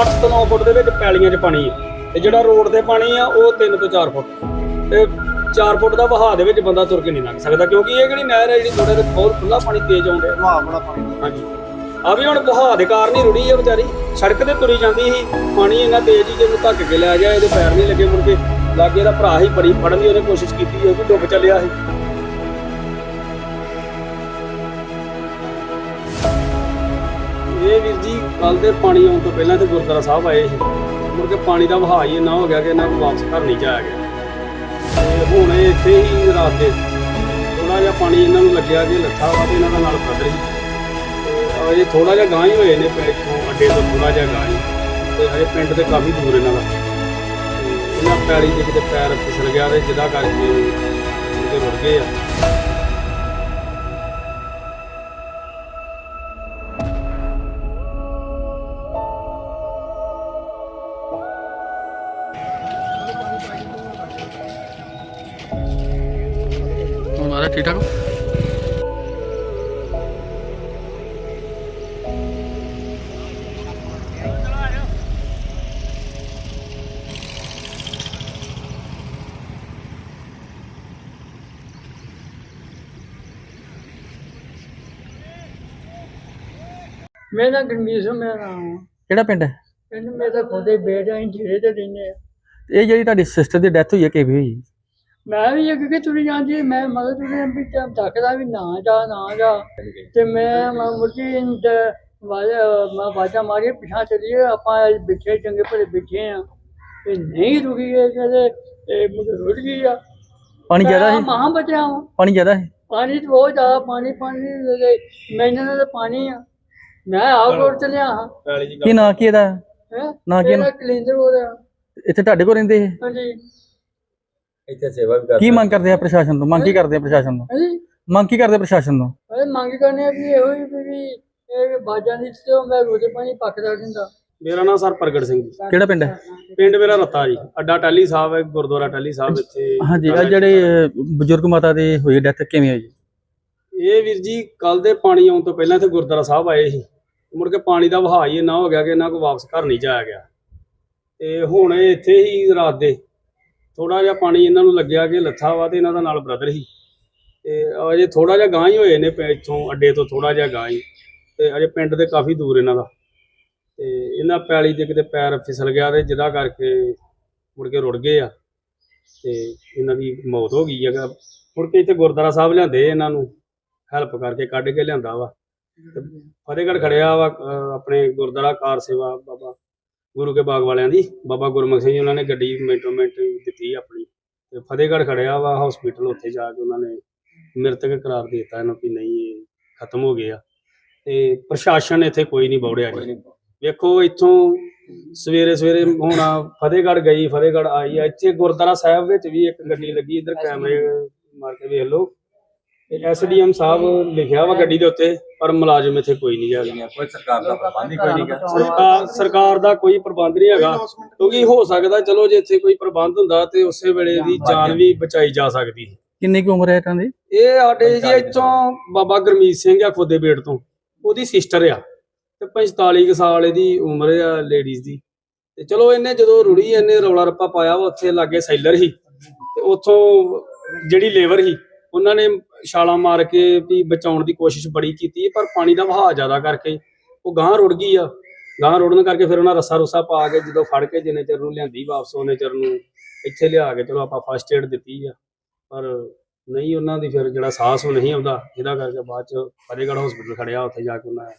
8 ਤੋਂ 9 ਫੁੱਟ ਦੇ ਵਿੱਚ ਪੈਲੀਆਂ 'ਚ ਪਾਣੀ ਹੈ। ਤੇ ਜਿਹੜਾ ਰੋਡ ਤੇ ਪਾਣੀ ਆ ਉਹ 3 ਤੋਂ 4 ਫੁੱਟ। ਤੇ 4 ਫੁੱਟ ਦਾ ਵਹਾਅ ਦੇ ਵਿੱਚ ਬੰਦਾ ਤੁਰ ਕੇ ਨਹੀਂ ਲੰਘ ਸਕਦਾ ਕਿਉਂਕਿ ਇਹ ਜਿਹੜੀ ਨਹਿਰ ਹੈ ਜਿਹੜੀ ਥੋੜੇ ਤੇ ਬਹੁਤ ਖੁੱਲਾ ਪਾਣੀ ਤੇਜ਼ ਆਉਂਦਾ ਵਾਹ ਬੜਾ ਪਾਣੀ। ਹਾਂਜੀ। ਆ ਵੀ ਹੁਣ ਵਹਾਅ ਦੇ ਕਾਰਨ ਹੀ ਰੁੜੀ ਹੈ ਵਿਚਾਰੀ। ਸੜਕ ਤੇ ਤੁਰੀ ਜਾਂਦੀ ਸੀ। ਪਾਣੀ ਇੰਨਾ ਤੇਜ਼ ਹੀ ਜਿਹਨੂੰ ਧੱਕ ਕੇ ਲੈ ਗਿਆ ਇਹਦੇ ਪੈਰ ਨਹੀਂ ਲੱਗੇ ਮੁੜ ਕੇ। ਲਾਗੇ ਦਾ ਭਰਾ ਹੀ ਬੜੀ ਫੜਨ ਦੀ ਉਹਨੇ ਕੋਸ਼ਿਸ਼ ਕੀਤੀ ਉਹ ਵੀ ਡੁੱਬ ਚੱਲਿਆ ਸੀ। ਇਹ ਵੀਰ ਜੀ ਕੱਲ ਦੇ ਪਾਣੀ ਆਉਣ ਤੋਂ ਪਹਿਲਾਂ ਤੇ ਗੁਰਦੁਆਰਾ ਸਾਹਿਬ ਆਏ ਸੀ। ਮੁੜ ਕੇ ਪਾਣੀ ਦਾ ਵਹਾਅ ਹੀ ਇੰਨਾ ਹੋ ਗਿਆ ਕਿ ਇਹਨਾਂ ਨੂੰ ਵਾਪਸ ਘਰ ਨਹੀਂ ਜਾਇਆ ਗਿਆ। ਤੇ ਹੁਣ ਇਹ ਇੱਥੇ ਹੀ ਰਾਤ ਦੇ ਥੋੜਾ ਜਿਹਾ ਪਾਣੀ ਇਹਨਾਂ ਨੂੰ ਲੱਗਿਆ ਕਿ ਲੱਥਾ ਵਾ ਤੇ ਇਹਨਾਂ ਦਾ ਨਾਲ ਬ੍ਰਦਰ ਰਹੀ ਤੇ ਅਜੇ ਥੋੜਾ ਜਿਹਾ ਗਾਂ ਹੀ ਹੋਏ ਨੇ ਪਿੰਡ ਤੋਂ ਅੱਡੇ ਤੋਂ ਥੋੜਾ ਜਿਹਾ ਗਾਂ ਹੀ। ਤੇ ਅਜੇ ਪਿੰਡ ਤੇ ਕਾਫੀ ਦੂਰ ਇਹਨਾਂ ਦਾ। ਇਹਨਾਂ ਪੈੜੀ ਦੇ ਕਿਤੇ ਪੈਰ ਫਿਸਲ ਗਿਆ ਤੇ ਜਿਹਦਾ ਕਰਕੇ ਇਹਦੇ ਰੁੜ ਗਏ ਆ। ਠੀਕ ਠਾਕ ਮੇਰਾ ਗਰਮੀਤ ਸਿੰਘ ਮੇਰਾ ਨਾਮ ਆ। ਕਿਹੜਾ ਪਿੰਡ ਹੈ? ਪਿੰਡ ਮੇਰਾ ਖੁਦੇ ਬੇਟਾ ਹੀ ਜਿਹੜੇ ਤੇ ਰਹਿੰਦੇ ਆ। ਇਹ ਜਿਹੜੀ ਤੁਹਾਡੀ ਸਿਸਟਰ ਦੀ ਡੈਥ ਹੋਈ ਹੈ ਕਿਵੇਂ ਹੋਈ? ਮੈਂ ਵੀ ਅੱਗੇ ਤੁਰੀ ਜਾਂਦੀ ਮੈਂ ਮਗਰ ਤੁਰੀ ਵੀ ਟਾਈਮ ਤੱਕਦਾ ਵੀ ਨਾ ਜਾ ਨਾ ਜਾ। ਤੇ ਮੈਂ ਮੈਂ ਮੁਰਜੀ ਮੈਂ ਬਾਜਾ ਮਾਰੀ ਪਿਛਾ ਚਲੀਏ ਆਪਾਂ ਅੱਜ ਬਿਠੇ ਚੰਗੇ ਭਲੇ ਬਿਠੇ ਆ। ਤੇ ਨਹੀਂ ਰੁਕੀ ਇਹ ਕਹਿੰਦੇ ਇਹ ਮੁझे ਰੁੜ ਗਈ ਆ। ਪਾਣੀ ਜ਼ਿਆਦਾ ਹੈ ਮਹਾਂ ਬਚਿਆ ਹਾਂ ਪਾਣੀ ਜ਼ਿਆਦਾ ਹੈ ਪਾਣੀ ਤਾਂ ਬਹੁਤ ਜ਼ਿਆਦਾ ਪਾਣੀ ਪਾਣੀ ਮੈਨੂੰ ਤਾਂ ਪਾਣੀ ਆ। ਮੈਂ ਆਪ ਰੋਡ ਚਲਿਆ ਹਾਂ। ਕੀ ਨਾਂ ਕੀ ਇਹਦਾ? ਹੈ? ਨਾ ਕੀ ਨਾ- ਕਲਿੰਦਰ ਹੋ ਰਿਹਾ ਇੱਥੇ ਤੁਹਾਡੇ ਕੋਲ ਰਹਿੰਦੇ ਹਾਂਜੀ। ਇੱਥੇ ਸੇਵਾ ਵੀ ਕੀ ਮੰਗ ਕਰਦੇ ਆ ਪ੍ਰਸ਼ਾਸਨ ਤੋਂ? ਮੰਗ ਕੀ ਕਰਦੇ ਆ ਪ੍ਰਸ਼ਾਸਨ ਤੋਂ? ਹਾਂਜੀ ਮੰਗ ਕੀ ਕਰਦੇ ਆ ਪ੍ਰਸ਼ਾਸਨ ਤੋਂ? ਅਰੇ ਮੰਗ ਕਰਨੇ ਆ ਵੀ ਇਹੋ ਹੀ ਵੀ ਵੀ ਇਹ ਬਾਜਾਂ ਦੀ ਤੇ ਮੈਂ ਰੋਜ਼ੇ ਪਾਣੀ ਪੱਕਦਾ ਦਿੰਦਾ। ਮੇਰਾ ਨਾਮ ਸਰ ਪ੍ਰਗਟ ਸਿੰਘ ਜੀ। ਕਿਹੜਾ ਪਿੰਡ ਹੈ? ਪਿੰਡ ਮੇਰਾ ਰੱਤਾ ਜੀ। ਅੱਡਾ ਟਾਲੀ ਸਾਹਿਬ ਹੈ ਗੁਰਦੁਆਰਾ ਟਾਲੀ ਸਾਹਿਬ ਇੱਥੇ। ਹਾਂਜੀ ਆ ਜਿਹੜੇ ਬਜ਼ੁਰਗ ਮਾਤਾ ਦੀ ਹੋਈ ਡੈਥ ਕਿਵੇਂ ਹੋਈ? ਇਹ ਵੀਰ ਜੀ ਕੱਲ ਦੇ ਪਾਣੀ ਆਉਣ ਤੋਂ ਪਹਿਲਾਂ ਤੇ ਗੁਰਦੁਆਰਾ ਸਾਹਿਬ ਆਏ ਸੀ। ਮੁੜ ਕੇ ਪਾਣੀ ਦਾ ਵਹਾਅ ਹੀ ਇੰਨਾ ਹੋ ਗਿਆ ਕਿ ਇਹਨਾਂ ਕੋ ਵਾਪਸ ਘਰ ਨਹੀਂ ਜਾਇਆ ਗਿਆ। ਤੇ ਹੁਣ ਇਹ ਇੱਥੇ ਹੀ ਰਾਤ ਦੇ ਥੋੜਾ ਜਿਹਾ ਪਾਣੀ ਇਹਨਾਂ ਨੂੰ ਲੱਗਿਆ ਕਿ ਲੱਥਾ ਵਾ ਤੇ ਇਹਨਾਂ ਦਾ ਨਾਲ ਬ੍ਰਦਰ ਹੀ ਤੇ ਅਜੇ ਥੋੜਾ ਜਿਹਾ ਗਾਂ ਹੀ ਹੋਏ ਨੇ ਪੈ- ਇੱਥੋਂ ਅੱਡੇ ਤੋਂ ਥੋੜਾ ਜਿਹਾ ਗਾਂ ਹੀ। ਤੇ ਅਜੇ ਪਿੰਡ ਦੇ ਕਾਫੀ ਦੂਰ ਇਹਨਾਂ ਦਾ। ਤੇ ਇਹਨਾਂ ਪੈਲੀ ਦੇ ਕਿਤੇ ਪੈਰ ਫਿਸਲ ਗਿਆ ਤੇ ਜਿਹਦਾ ਕਰਕੇ ਮੁੜ ਕੇ ਰੁੜ ਗਏ ਆ। ਤੇ ਇਹਨਾਂ ਦੀ ਮੌਤ ਹੋ ਗਈ ਹੈਗਾ ਮੁੜ ਕੇ ਇੱਥੇ ਗੁਰਦੁਆਰਾ ਸਾਹਿਬ ਲਿਆਂਦੇ ਇਹਨਾਂ ਨੂੰ। ਹੈਲਪ ਕਰਕੇ ਕੱਢ ਕੇ ਲਿਆਂਦਾ ਵਾ। ਤੇ ਫਤਿਹਗੜ੍ਹ ਖੜਿਆ ਵਾ ਆਪਣੇ ਗੁਰਦੁਆਰਾ ਕਾਰ ਸੇਵਾ ਬਾਬਾ ਗੁਰੂ ਕੇ ਬਾਗ ਵਾਲਿਆਂ ਦੀ। ਬਾਬਾ ਗੁਰਮੁਖ ਸਿੰਘ ਜੀ ਉਹਨਾਂ ਨੇ ਗੱਡੀ ਮਿੰਟੋ ਮਿੰਟ ਦਿੱਤੀ ਆਪਣੀ। ਤੇ ਫਤਿਹਗੜ੍ਹ ਖੜਿਆ ਵਾ ਹਸਪੀਟਲ ਉੱਥੇ ਜਾ ਕੇ ਉਹਨਾਂ ਨੇ ਮ੍ਰਿਤਕ ਕਰਾਰ ਦੇ ਦਿੱਤਾ ਇਹਨੂੰ ਕਿ ਨਹੀਂ ਇਹ ਖਤਮ ਹੋ ਗਏ ਆ ਤੇ ਪ੍ਰਸ਼ਾਸਨ ਇੱਥੇ ਕੋਈ ਨਹੀਂ ਬੌੜਿਆ ਜੀ। ਵੇਖੋ ਇੱਥੋਂ ਸਵੇਰੇ ਸਵੇਰੇ ਹੁਣ ਫਤਿਹਗੜ੍ਹ ਗਈ ਫਤਿਹਗੜ੍ਹ ਆਈ ਆ। ਇੱਥੇ ਗੁਰਦੁਆਰਾ ਸਾਹਿਬ ਵਿੱਚ ਵੀ ਇੱਕ ਗੱਡੀ ਲੱਗੀ ਇੱਧਰ ਕੈਮਰੇ ਮਾਰ ਕੇ ਵੇਖ ਲਓ। ਐਸਡੀਐਮ ਸਾਹਿਬ ਲਿਖਿਆ ਵਾ ਗੱਡੀ ਦੇ ਉੱਤੇ ਪਰ ਮੁਲਾਜ਼ਮ ਇੱਥੇ ਕੋਈ ਨਹੀਂ ਹੈਗਾ। ਕੋਈ ਸਰਕਾਰ ਦਾ ਪ੍ਰਬੰਧ ਹੀ ਕੋਈ ਨਹੀਂ ਗਾ। ਸਰਕਾਰ ਸਰਕਾਰ ਦਾ ਕੋਈ ਪ੍ਰਬੰਧ ਨਹੀਂ ਹੈਗਾ ਕਿਉਂਕਿ ਹੋ ਸਕਦਾ ਚਲੋ ਜੇ ਇੱਥੇ ਕੋਈ ਪ੍ਰਬੰਧ ਹੁੰਦਾ ਤੇ ਉਸੇ ਵੇਲੇ ਦੀ ਜਾਨ ਵੀ ਬਚਾਈ ਜਾ ਸਕਦੀ ਸੀ। ਕਿੰਨੀ ਕੁ ਉਮਰ ਹੈ ਇਹਨਾਂ ਦੀ? ਇਹ ਸਾਡੇ ਜੀ ਇੱਥੋਂ ਬਾਬਾ ਗੁਰਮੀਤ ਸਿੰਘ ਆ ਖੋਦੇ ਬੇੜ ਤੋਂ। ਉਹਦੀ ਸਿਸਟਰ ਆ। ਤੇ 45 ਕੁ ਸਾਲ ਇਹਦੀ ਉਮਰ ਆ ਲੇਡੀਜ਼ ਦੀ। ਤੇ ਚਲੋ ਇਹਨੇ ਜਦੋਂ ਰੁੜੀ ਇਹਨੇ ਰੌਲਾ ਰੱਪਾ ਪਾਇਆ ਵਾ ਉੱਥੇ ਲਾਗੇ ਸੈਲਰ ਸੀ। ਤੇ ਉੱਥੋਂ ਜਿਹੜੀ ਲੇਬਰ ਸੀ ਉਹਨਾਂ ਨੇ ਛਾਲਾਂ ਮਾਰ ਕੇ ਵੀ ਬਚਾਉਣ ਦੀ ਕੋਸ਼ਿਸ਼ ਬੜੀ ਕੀਤੀ ਪਰ ਪਾਣੀ ਦਾ ਵਹਾਅ ਜ਼ਿਆਦਾ ਕਰਕੇ ਉਹ ਗਾਂ ਰੁੜ ਗਈ ਆ। ਗਾਂ ਰੁੜਨ ਕਰਕੇ ਫਿਰ ਉਹਨਾਂ ਰੱਸਾ ਰੁੱਸਾ ਪਾ ਕੇ ਜਦੋਂ ਫੜ ਕੇ ਜਿੰਨੇ ਚਿਰ ਨੂੰ ਲਿਆਂਦੀ ਵਾਪਸ ਉਹਨੇ ਚਿਰ ਨੂੰ ਇੱਥੇ ਲਿਆ ਕੇ ਚਲੋ ਆਪਾਂ ਫਸਟ ਏਡ ਦਿੱਤੀ ਆ। ਪਰ ਨਹੀਂ ਉਹਨਾਂ ਦੀ ਫਿਰ ਜਿਹੜਾ ਸਾਹਸ ਉਹ ਨਹੀਂ ਆਉਂਦਾ ਜਿਹਦਾ ਕਰਕੇ ਬਾਅਦ ਚ ਫਤਿਹਗੜ੍ਹ ਹਸਪੀਟਲ ਖੜਿਆ ਉੱਥੇ ਜਾ ਕੇ ਉਹਨਾਂ ਨੇ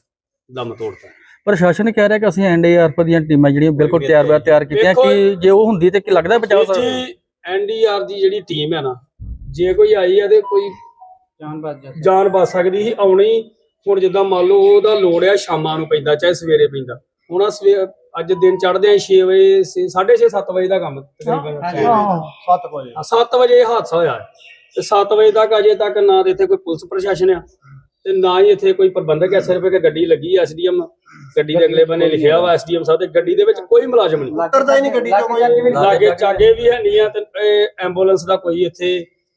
ਦਮ ਤੋੜਤਾ। ਪ੍ਰਸ਼ਾਸਨ ਕਹਿ ਰਿਹਾ ਕਿ ਅਸੀਂ ਐਨਡੀਆਰਐਫ ਦੀਆਂ ਟੀਮਾਂ ਜਿਹੜੀਆਂ ਬਿਲਕੁਲ ਤਿਆਰ ਬਰ ਤਿਆਰ ਕੀਤੀਆਂ ਕਿ ਜੇ। ਉਹ ਹੁੰਦੀ ਤੇ ਕੀ ਲੱਗਦਾ ਬਚਾਅ ਸਕਦਾ ਜੀ ਐਨਡੀਆਰ ਦੀ ਜਿਹੜੀ ਟੀਮ ਹੈ ਨਾ ਜੇ ਕੋਈ ਆਈ ਆ ਤੇ ਕੋਈ ਜਾਨ ਬਾਜ ਜਾ ਜਾਨ ਬਚ ਸਕਦੀ ਸੀ ਆਉਣੀ ਹੁਣ ਜਿੱਦਾਂ ਮੰਨ ਲਓ ਉਹਦਾ ਲੋੜ ਆ ਸ਼ਾਮਾਂ ਨੂੰ ਪੈਂਦਾ ਚਾਹੇ ਸਵੇਰੇ ਪੈਂਦਾ। ਹੁਣ ਆਹ ਸਵੇ ਅੱਜ ਦਿਨ ਚੜ੍ਹਦੇ ਆ 6 ਵਜੇ 6:30 7 ਵਜੇ ਦਾ ਕੰਮ ਤਕਰੀਬਨ 7 ਵਜੇ। 7 ਵਜੇ ਇਹ ਹਾਦਸਾ ਹੋਇਆ। ਤੇ 7 ਵਜੇ ਤੱਕ ਅਜੇ ਤੱਕ ਨਾ ਇੱਥੇ ਕੋਈ ਪੁਲਿਸ ਪ੍ਰਸ਼ਾਸਨ ਆ ਤੇ ਨਾ ਹੀ ਇੱਥੇ ਕੋਈ ਪ੍ਰਬੰਧਕ ਐ ਸਿਰਫ ਇੱਕ ਗੱਡੀ ਲੱਗੀ ਐਸਡੀਐਮ ਗੱਡੀ ਦੇ ਅਗਲੇ ਬੰਨੇ ਲਿਖਿਆ ਵਾ ਐਸਡੀਐਮ ਸਾਹਿਬ ਤੇ ਗੱਡੀ ਦੇ ਵਿੱਚ ਕੋਈ ਮੁਲਾਜ਼ਮ ਨਹੀਂ। ਉਤਰਦਾ ਹੀ ਨਹੀਂ ਗੱਡੀ ਚੋਂ। ਕੋਈ ਲਾਗੇ ਚਾਗੇ ਵੀ ਹੈ ਨਹੀਂ ਆ ਤੇ ਐਂਬੂਲੈਂਸ ਦਾ ਕੋਈ ਇੱਥੇ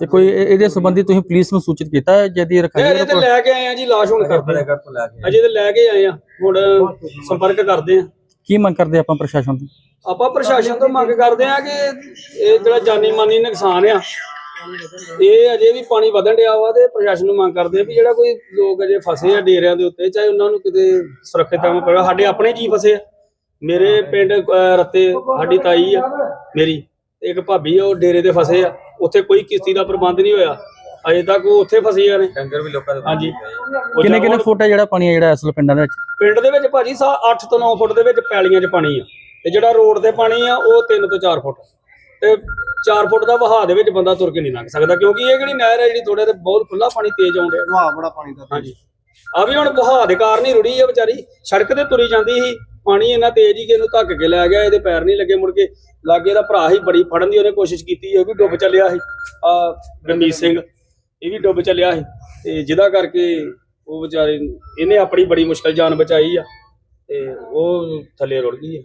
ਤੇ ਕੋਈ ਇਹ- ਇਹਦੇ ਸੰਬੰਧੀ ਤੁਸੀਂ ਪੁਲਿਸ ਨੂੰ ਸੂਚਿਤ ਕੀਤਾ ਹੈ? ਜਿਹਦੀ ਰਖਾਈ ਇਹ ਅਜੇ ਤੇ ਲੈ ਕੇ ਆਏ ਆ ਜੀ ਲਾਸ਼ ਹੁਣ ਕਰਦੇ ਆ। ਕਰ ਤੋਂ। ਲੈ ਕੇ ਅਜੇ ਤੇ ਲੈ ਕੇ ਆਏ ਆ ਹੁਣ ਸੰਪਰਕ ਕਰਦੇ ਆ। ਕੀ ਮੰਗ ਕਰਦੇ ਆਪਾਂ ਪ੍ਰਸ਼ਾਸਨ ਤੋਂ? ਆਪਾਂ ਪ੍ਰਸ਼ਾਸਨ ਤੋਂ ਮੰਗ ਕਰਦੇ ਆ ਕਿ ਇਹ ਜਿਹੜਾ ਜਾਨੀ ਮਾਨੀ ਨੁਕਸਾਨ ਆ ਇਹ ਅਜੇ ਵੀ ਪਾਣੀ ਵਧਣ ਡਿਆ ਵਾ ਤੇ ਪ੍ਰਸ਼ਾਸਨ ਨੂੰ ਮੰਗ ਕਰਦੇ ਆ ਵੀ ਜਿਹੜਾ ਕੋਈ ਲੋਕ ਅਜੇ ਫਸੇ ਆ ਡੇਰਿਆਂ ਦੇ ਉੱਤੇ ਚਾਹੇ ਉਹਨਾਂ ਨੂੰ ਕਿਤੇ ਸੁਰੱਖਿਅਤ ਥਾਂ ਪਵੇ ਸਾਡੇ ਆਪਣੇ ਜੀ ਫਸੇ ਆ। ਮੇਰੇ ਪਿੰਡ ਅਹ, ਰੱਤੇ ਸਾਡੀ ਤਾਈ ਆ ਮੇਰੀ ਤੇ ਇੱਕ ਭਾਬੀ ਆ ਉਹ ਡੇਰੇ ਤੇ ਫਸੇ ਆ। ਉੱਥੇ ਕੋਈ ਕਿਸ਼ਤੀ ਦਾ ਪ੍ਰਬੰਧ ਨਹੀਂ ਹੋਇਆ। ਅਜੇ ਤੱਕ ਉਹ ਉੱਥੇ ਫਸੀਆਂ ਨੇ। ਡੰਗਰ ਵੀ ਲੋਕਾਂ ਦੇ ਹਾਂਜੀ। ਉਹ ਕਿੰਨੇ ਕਿੰਨੇ ਫੁੱਟ ਹੈ ਜਿਹੜਾ ਪਾਣੀ ਹੈ ਜਿਹੜਾ ਅਸਲ ਪਿੰਡਾਂ ਦੇ ਵਿੱਚ? ਪਿੰਡ ਦੇ ਵਿੱਚ ਭਾਜੀ ਸਾ 8 ਤੋਂ 9 ਫੁੱਟ ਦੇ ਵਿੱਚ ਪੈਲੀਆਂ 'ਚ ਪਾਣੀ ਆ। ਤੇ ਜਿਹੜਾ ਰੋਡ ਤੇ ਪਾਣੀ ਆ ਉਹ 3 ਤੋਂ 4 ਫੁੱਟ। ਤੇ 4 ਫੁੱਟ ਦਾ ਵਹਾਅ ਦੇ ਵਿੱਚ ਬੰਦਾ ਤੁਰ ਕੇ ਨਹੀਂ ਲੰਘ ਸਕਦਾ ਕਿਉਂਕਿ ਇਹ ਜਿਹੜੀ ਨਹਿਰ ਹੈ ਜਿਹੜੀ ਥੋੜੇ ਤੇ ਬਹੁਤ ਖੁੱਲਾ ਪਾਣੀ ਤੇਜ਼ ਆਉਂਦਾ। ਵਾਹ ਬੜਾ ਪਾਣੀ ਦਾ ਹਾਂਜੀ। ਆ ਵੀ ਹੁਣ ਵਹਾਅ ਦੇ ਕਾਰਨ ਹੀ ਰੁੜੀ ਆ ਵਿਚਾਰੀ। ਸੜਕ ਤੇ ਤੁਰੀ ਜਾਂਦੀ ਸੀ। ਪਾਣੀ ਇੰਨਾ ਤੇਜ਼ ਹੀ ਕਿ ਇਹਨੂੰ ਧੱਕ ਕੇ ਲੈ ਗਿਆ, ਇਹਦੇ ਪੈਰ ਨਹੀਂ ਲੱਗੇ ਮੁੜ ਕੇ। ਲਾਗੇ ਦਾ ਭਰਾ ਹੀ ਬੜੀ ਫੜਨ ਦੀ ਉਹਨੇ ਕੋਸ਼ਿਸ਼ ਕੀਤੀ, ਉਹ ਵੀ ਡੁੱਬ ਚੱਲਿਆ ਸੀ। ਆ ਗਰਮੀਤ ਸਿੰਘ, ਇਹ ਵੀ ਡੁੱਬ ਚੱਲਿਆ ਸੀ। ਤੇ ਜਿਹਦਾ ਕਰਕੇ ਉਹ ਵਿਚਾਰੇ, ਇਹਨੇ ਆਪਣੀ ਬੜੀ ਮੁਸ਼ਕਲ ਜਾਨ ਬਚਾਈ ਆ। ਤੇ ਉਹ ਥੱਲੇ ਰੁੜ ਗਈ ਆ।